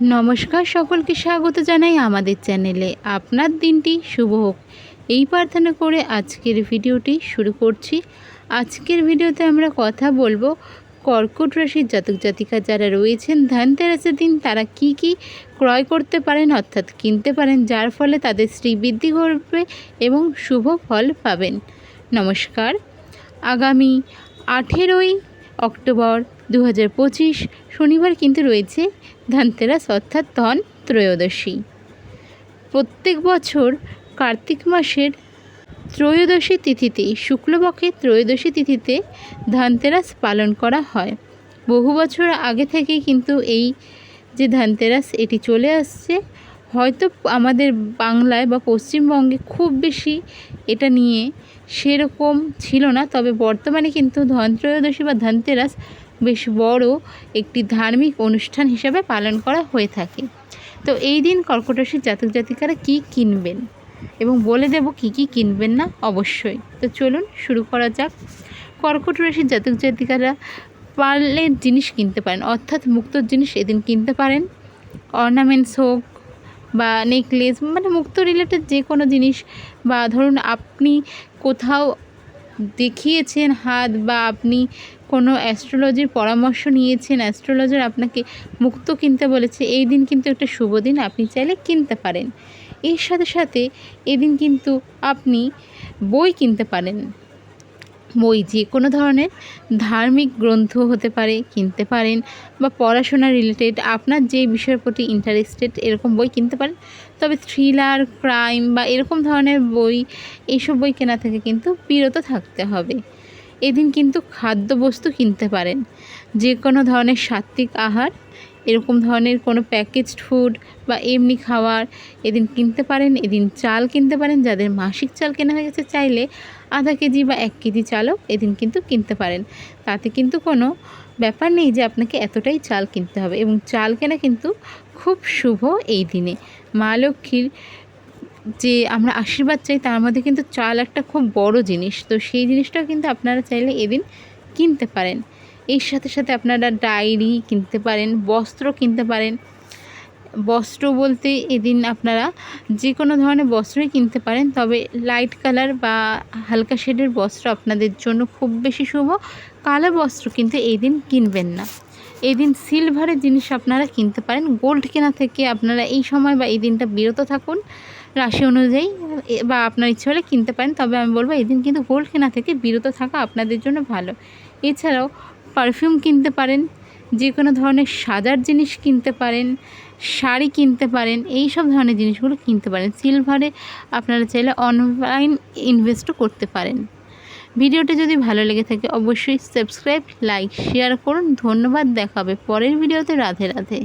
নমস্কার সকলকে স্বাগত জানাই আমাদের চ্যানেলে। আপনার দিনটি শুভ হোক। এই প্রার্থনা করে আজকের ভিডিওটি শুরু করছি। আজকের ভিডিওতে আমরা কথা বলব, কর্কট রাশির জাতক জাতিকা যারা রয়েছেন, ধানতেরাসের দিন তারা কি কি ক্রয় করতে পারেন অর্থাৎ কিনতে পারেন, যার ফলে তাদের শ্রীবৃদ্ধি ঘটবে এবং শুভ ফল পাবেন। নমস্কার। আগামী আঠেরোই অক্টোবর দু হাজার পঁচিশ শনিবার কিন্তু রয়েছে ধানতেরাস অর্থাৎ ধন ত্রয়োদশী। প্রত্যেক বছর কার্তিক মাসের ত্রয়োদশী তিথিতে, শুক্লপক্ষের ত্রয়োদশী তিথিতে ধানতেরাস পালন করা হয়। বহু বছর আগে থেকেই কিন্তু এই যে ধানতেরাস, এটি চলে আসছে। হয়তো আমাদের বাংলায় বা পশ্চিমবঙ্গে খুব বেশি এটা নিয়ে সেরকম ছিল না, তবে বর্তমানে কিন্তু ধনত্রয়োদশী বা ধনতেরাস বেশ বড় একটি ধার্মিক অনুষ্ঠান হিসাবে পালন করা হয়ে থাকে। তো এই দিন কর্কট রাশির জাতক জাতিকারা কী কিনবেন? এবং বলে দেব কি কি কিনবেন না? অবশ্যই। তো চলুন শুরু করা যাক। কর্কট রাশির জাতক জাতিকারা পারলে জিনিস কিনতে পারেন, অর্থাৎ মুক্তোর জিনিস এদিন কিনতে পারেন। অর্নামেন্টস হোক বা নেকলেস মানে মুক্ত রিলেটেড যে কোনো জিনিস বা ধরুন আপনি কোথাও দেখিয়েছেন হাত বা আপনি কোনো অ্যাস্ট্রোলজির পরামর্শ নিয়েছেন অ্যাস্ট্রোলজার আপনাকে মুক্ত কিনতে বলেছে, এই দিন কিন্তু একটা শুভ দিন, আপনি চাইলে কিনতে পারেন। এর সাথে সাথে এদিন কিন্তু আপনি বই কিনতে পারেন। বই যে কোনো ধরনের ধার্মিক গ্রন্থ হতে পারে, কিনতে পারেন বা পড়াশোনা রিলেটেড আপনার যে বিষয়ের প্রতি ইন্টারেস্টেড এরকম বই কিনতে পারেন। তবে থ্রিলার ক্রাইম বা এরকম ধরনের বই এইসব বই কেনা থেকে কিন্তু বিরত থাকতে হবে। এদিন কিন্তু খাদ্যবস্তু কিনতে পারেন। যে কোনো ধরনের সাত্ত্বিক আহার এরকম ধরনের কোনো প্যাকেজড ফুড বা এমনি খাবার এদিন কিনতে পারেন, এদিন চাল কিনতে পারেন, যাদের মাসিক চাল কেনা হয়ে গেছে চাইলে আধা কেজি বা এক কেজি চালও এদিন কিন্তু কিনতে পারেন। তাতে কিন্তু কোনো ব্যাপার নেই যে আপনাকে এতটাই চাল কিনতে হবে এবং চাল কেনা কিন্তু খুব শুভ এই দিনে। মা লক্ষ্মীর যে আমরা আশীর্বাদ চাই তার মধ্যে কিন্তু চাল একটা খুব বড় জিনিস। তো সেই জিনিসটাও কিন্তু আপনারা চাইলে এদিন কিনতে পারেন। এর সাথে সাথে আপনারা ডায়েরি কিনতে পারেন, বস্ত্র কিনতে পারেন। বস্ত্র বলতে এদিন আপনারা যে কোনো ধরনের বস্ত্রই কিনতে পারেন, তবে লাইট কালার বা হালকা শেডের বস্ত্র আপনাদের জন্য খুব বেশি শুভ। কালো বস্ত্র কিন্তু এই দিন কিনবেন না। এই দিন সিলভারের জিনিস আপনারা কিনতে পারেন। গোল্ড কেনা থেকে আপনারা এই সময় বা এই দিনটা বিরত থাকুন। রাশি অনুযায়ী বা আপনার ইচ্ছে হলে কিনতে পারেন, তবে আমি বলব এই দিন কিন্তু গোল্ড কেনা থেকে বিরত থাকা আপনাদের জন্য ভালো। এছাড়াও পারফিউম কিনতে পারেন, যে কোনো ধরনের সাজার জিনিস কিনতে পারেন, শাড়ি কিনতে পারেন, এই সব ধরনের জিনিসগুলো কিনতে পারেন। সিলভারে আপনারা চাইলে অনলাইন ইনভেস্টও করতে পারেন। ভিডিওটি যদি ভালো লেগে থাকে, অবশ্যই সাবস্ক্রাইব, লাইক, শেয়ার করুন। ধন্যবাদ দেখাবে পরের ভিডিওতে। রাধে রাধে।